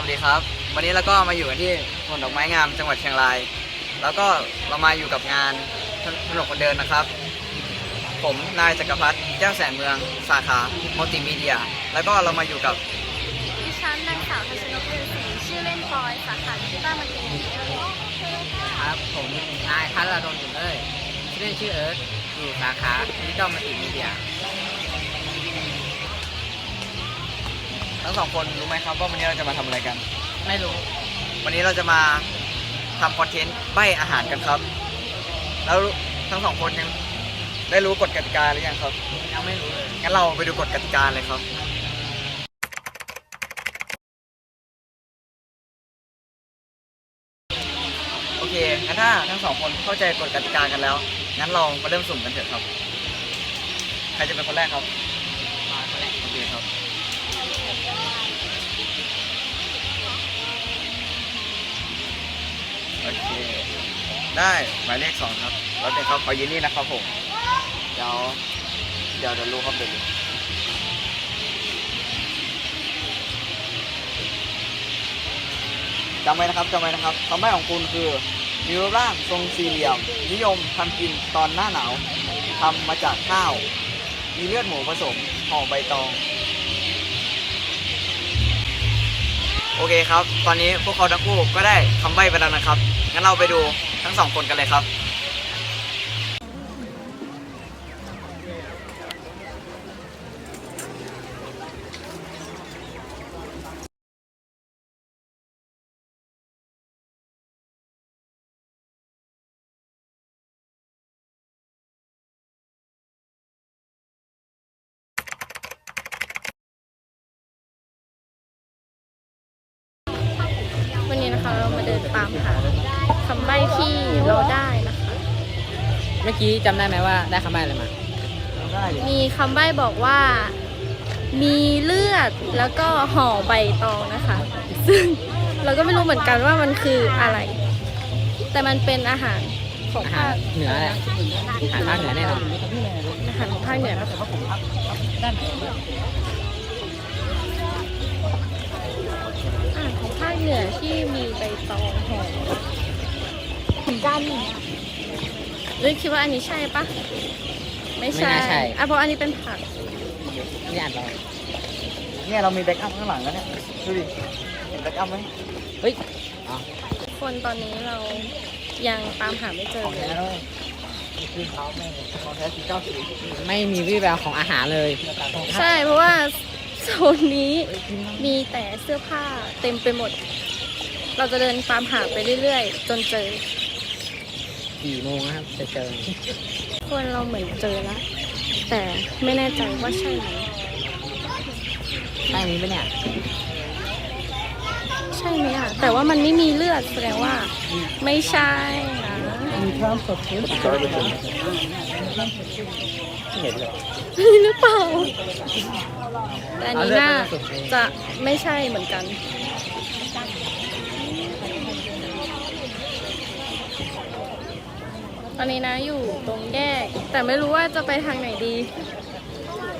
วัสดีครับ วันนี้เราก็มาอยู่กันที่สวนดอกไม้งามจังหวัดเชียงราย แล้วก็เรามาอยู่กับงานถนนคนเดินนะครับ ผมนายจักรพัฒน์แก้วแสนเมือง สาขามัลติมีเดีย แล้วก็เรามาอยู่กับดิฉันนางสาวทัชนกเรืองศรีชื่อเล่นปอยสาขาดิจิตอลมาร์เก็ตติ้งครับผมนายพัฒน์ดลอุ่นเอ้ยชื่อเล่นชื่อเอิร์ธอยู่สาขาดิจิตอลมัลติมีเดีย ทั้งสองคนรู้ไหมครับว่าวันนี้เราจะมาทำอะไรกัน ไม่รู้ วันนี้เราจะมาทำคอนเทนต์ใบ้อาหารกันครับ แล้วทั้งสองคนยังได้รู้กฎกติกาหรือยังครับ ยังไม่รู้เลย งั้นเราไปดูกฎกติกาเลยครับ โอเค งั้นถ้าทั้งสองคนเข้าใจกฎกติกากันแล้ว งั้นเรามาเริ่มสุ่มกันเถอะครับ ใครจะเป็นคนแรกครับ ได้หมายเลขสองครับแล้วเป็นครับขอยืนนี่นะครับผมเดี๋ยวเดี๋ยวเดี๋ยวรู้ครับเดี๋ยวรู้จำไว้นะครับจำไว้นะครับคำใบ้ของคุณคือมีรูปร่างทรงสี่เหลี่ยม นิยมทำกินตอนหน้าหนาวทำมาจากข้าว มีเลือดหมูผสมห่อใบตอง โอเคครับ ตอนนี้พวกเขาทั้งคู่ก็ได้คำใบ้ไปแล้วนะครับ งั้นเราไปดู ทั้งสองคนกันเลยครับ กี้จำได้ไหมว่าได้คำใบ้อะไรมา ได้ดิมีคำใบ้บอกว่า มีเลือดแล้วก็ห่อใบตองนะคะ ซึ่งเราก็ไม่รู้เหมือนกันว่ามันคืออะไร แต่มันเป็นอาหารของอาหาภารคเหนือแหละอาหารภาคเหนือแน่นอนอาหารของภาคเหนือนะคะอาหารของภาคเหนือที่มีใบตองห่อเหมือนกัน เฮ้ยคิดว่าอันนี้ใช่ปะไม่ใช่ อะเพราะอันนี้เป็นผัก นี่อ่านเราเนี่ยเรามีแบ็กอัพข้างหลังแล้วเนี่ยดูดิเห็นแบ็กอัพไหมเฮ้ยอ๋อคนตอนนี้เรายังตามหาไม่เจอของเลแท้ยเลยคือเขาแม่งของแท้สีเก้าสีไม่มีวี่แววของอาหารเลย ใช่เพราะว่าโซนนี้มีแต่เสื้อผ้าเต็มไปหมด เราจะเดินตามหาไปเรื่อยๆ จนเจอ กี่โมงนะครับ จะเจอคนเราเหมือนเจอแล้ว แต่ไม่แน่ใจว่าใช่ไหมใช่นี้ปะเนี่ย ใช่ไหมอะ แต่ว่ามันไม่มีเลือดแสดงว่า ไม่ใช่นะมีเพิ่มสดชื่นเห็นเลยนี่หรือเปล่าแต่อันนี้น่าจะไม่ใช่เหมือนกัน ตอนนี้นะอยู่ตรงแยก แต่ไม่รู้ว่าจะไปทางไหนดี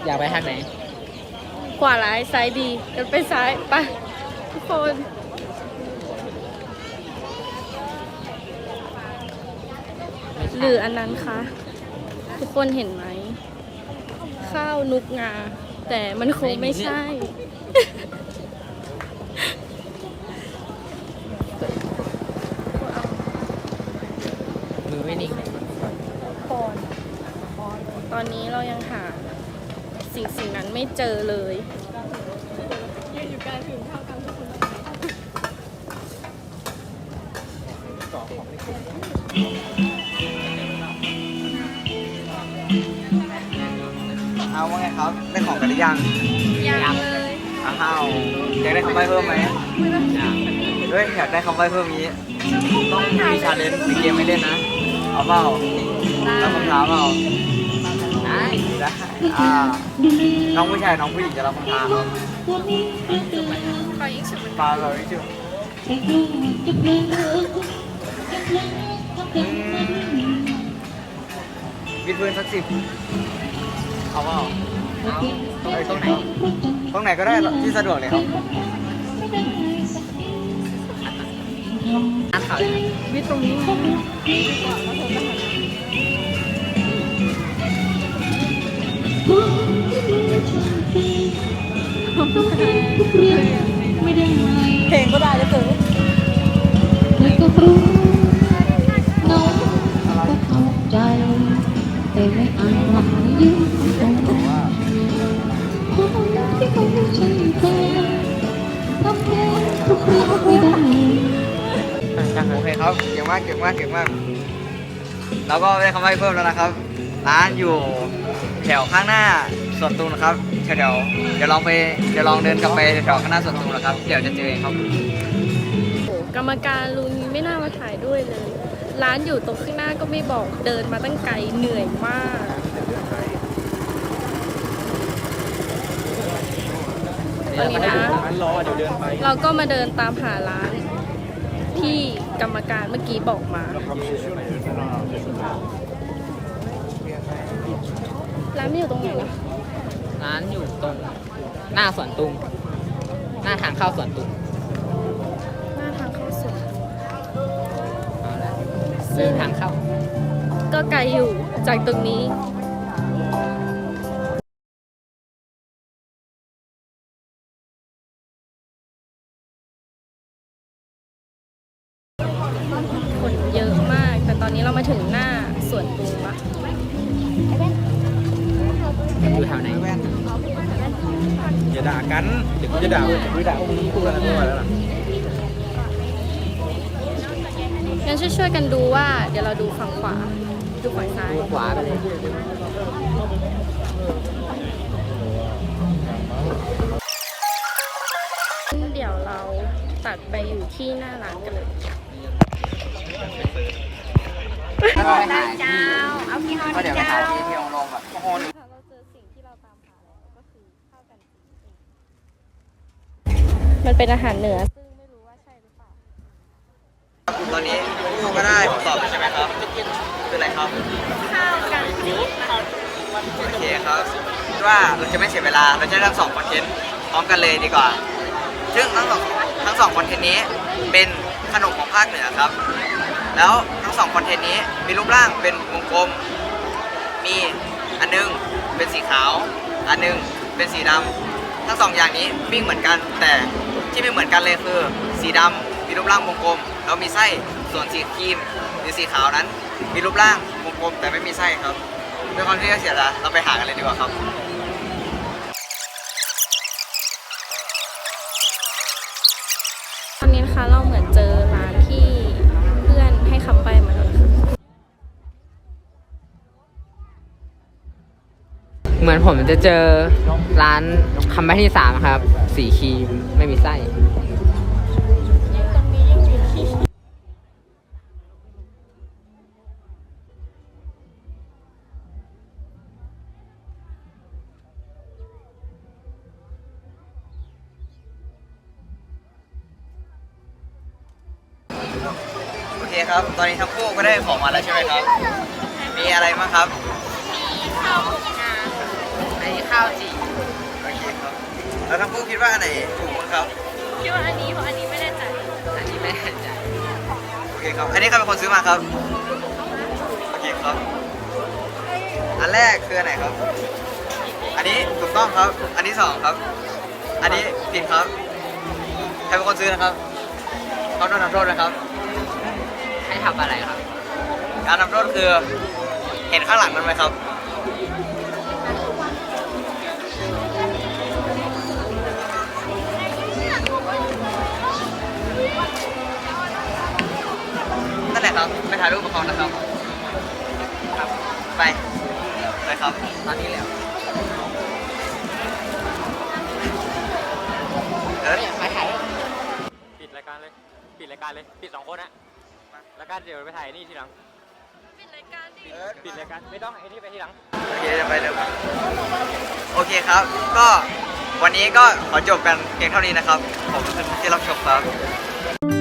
อยากไปทางไหน ขวาร้ายซ้ายดีกันไปซ้ายไปทุกคนไม่ใช่หรืออันนั้นคะทุกคนเห็นไหม ข้าวนุกงา แต่มันคงไม่ใช่ อไม่นิ่งเลยคนตอนนี้เรายังหาสิ่งสิ่งนั้นไม่เจอเลยเอาว่าไงครับได้ของกันหรือยังยังเลยอ้าวอยากได้คำใบ้เพิ่มไหมอยากเฮ้ยอยากได้คำใบ้เพิ่มนี้ต้องมีชาเลนจ์มีเกมไม่เล่นนะ เอาเปล่ารับคำถามเปล่าได้ได้อ่าน้องผู้ชายน้องผู้หญิงจะรับคำถามครับขอยิงฉุบปลาเราไม่ชื่อวิดพื้นสักสิบเอาเปล่าเอาตรงตรงไหนตรงไหนก็ได้ที่สะดวกเลยครับ ร้านเขาวิตรงนี้กว่าแล้วเธอไปเพลงก็ได้แล้วเกินแล้วก็รู้น้องก็เข้าใจ แต่ไม่อาจหวังยืนตรงคนที่เขาไม่ใช่แฟนทำแค่ทุกครั้งไม่ได้ โอเคครับเก่งมากเก่งมากเก่งมากแล้วก็ได้คำใบ้เพิ่มแล้วนะครับ ร้านอยู่แถวข้างหน้าสวนตุงนะครับแถวๆเดี๋ยวลองไปเดี๋ยวลองเดินกลับไปแถวข้างหน้าสวนตุงนะครับ เดี๋ยวจะเจอเองครับโอ้กรรมการลุงไม่น่ามาถ่ายด้วยเลย ร้านอยู่ตรงข้างหน้าก็ไม่บอกเดินมาตั้งไกลเหนื่อยมากตอนนี้นะเราก็มาเดินตามหาร้านที่ กรรมการเมื่อกี้บอกมา ร้านไม่อยู่ตรงไหนนะร้านอยู่ตรงหน้าสวนตุง หน้าทางเข้าสวนตุงหน้าทางเข้าสวนเอาละซึ่เดิงนทางเข้า ก็ไกลอยู่จากตรงนี้คน เรามาถึงหน้าสวนตุงละอยู่แถวไหนอย่าด่ากันเดี๋ยวกูจะด่ากูจะด่าพวกมึงพูดอะไรไม่ไหวแล้วล่ะงั้นช่วยๆกันดูว่า เดี๋ยวเราดูฝั่งขวา ดูฝั่งซ้ายขวาไปเลยเดี๋ยวเราตัดไปอยู่ที่หน้าร้านกันเลย ได้เจ้าเอาพี่ฮอก็เดี๋ยวไปหาที่ที่โรงแบบโอ้โหเราเจอสิ่งที่เราตามหาแล้วก็คือข้าวกันมันเป็นอาหารเหนือ ซึ่งไม่รู้ว่าใช่หรือเปล่า ตอนนี้ผู้ก็ได้ผมตอบใช่ไหมครับคืออะไรครับข้าวกันจีโอเคครับคิดว่าเราจะไม่เสียเวลาเราจะทั้งสองคอนเทนต์พร้อมกันเลยดีกว่า ซึ่งทั้งสองทั้งสองคอนเทนต์นี้เป็นขนมของภาคเหนือครับ แล้ว สองคอนเทนต์นี้มีรูปร่างเป็นวงกลม มีอันนึงเป็นสีขาว อันนึงเป็นสีดำทั้งสองอย่างนี้วิ่งเหมือนกัน แต่ที่ไม่เหมือนกันเลยคือ สีดำมีรูปร่างวงกลมแล้วมีไส้ส่วนสีครีมหรือสีขาวนั้น มีรูปร่างวงกลมแต่ไม่มีไส้ครับด้วยความที่เสียเวลาเราไปหากันเลยดีกว่าครับ เหมือนผมจะเจอร้านคำใบ้ที่สามครับ สีครีมไม่มีไส้โอเคครับ ตอนนี้ทั้งคู่ก็ได้ของมาแล้วใช่ไหมครับ มีอะไรบ้างครับอันนี้ข้าว จีโอเคครับแล้วทั้งคู่คิดว่าอันไหนถูกบ้างครับ คิดว่าอันนี้เพราะอันนี้ไม่แน่ใจอันนี้ไม่แน่ใจโอเคครับ อันนี้ใครเป็นคนซื้อมาครับ โอเคครับ อันแรกคืออันไหนครับ อันนี้ถูกต้องครับ อันที่สองครับ อันนี้ผิดครับ ใครเป็นคนซื้อนะครับเขาโดนทำโทษนะครับให้ทำอะไรครับ การทำโทษคือ เห็นข้างหลังมันไหมครับ นั่นแหละครับไปถ่ายรูปกับเขานะครับครับ ไปไปครับตอนนี้แล้วเอิร์ธไปถ่ายรูปปิดรายการเลย ปิดรายการเลย ปิดสองคนอะแล้วก็เดี๋ยวไปถ่ายนี่ทีหลัง ปิดรายการดิเอิร์ธปิดรายการไม่ต้องไอ้นี่ไปทีหลัง โอเคจะไปเร็วโอเคครับ ก็วันนี้ก็ขอจบกันเพียงเท่านี้นะครับ ผมที่รับชมครับ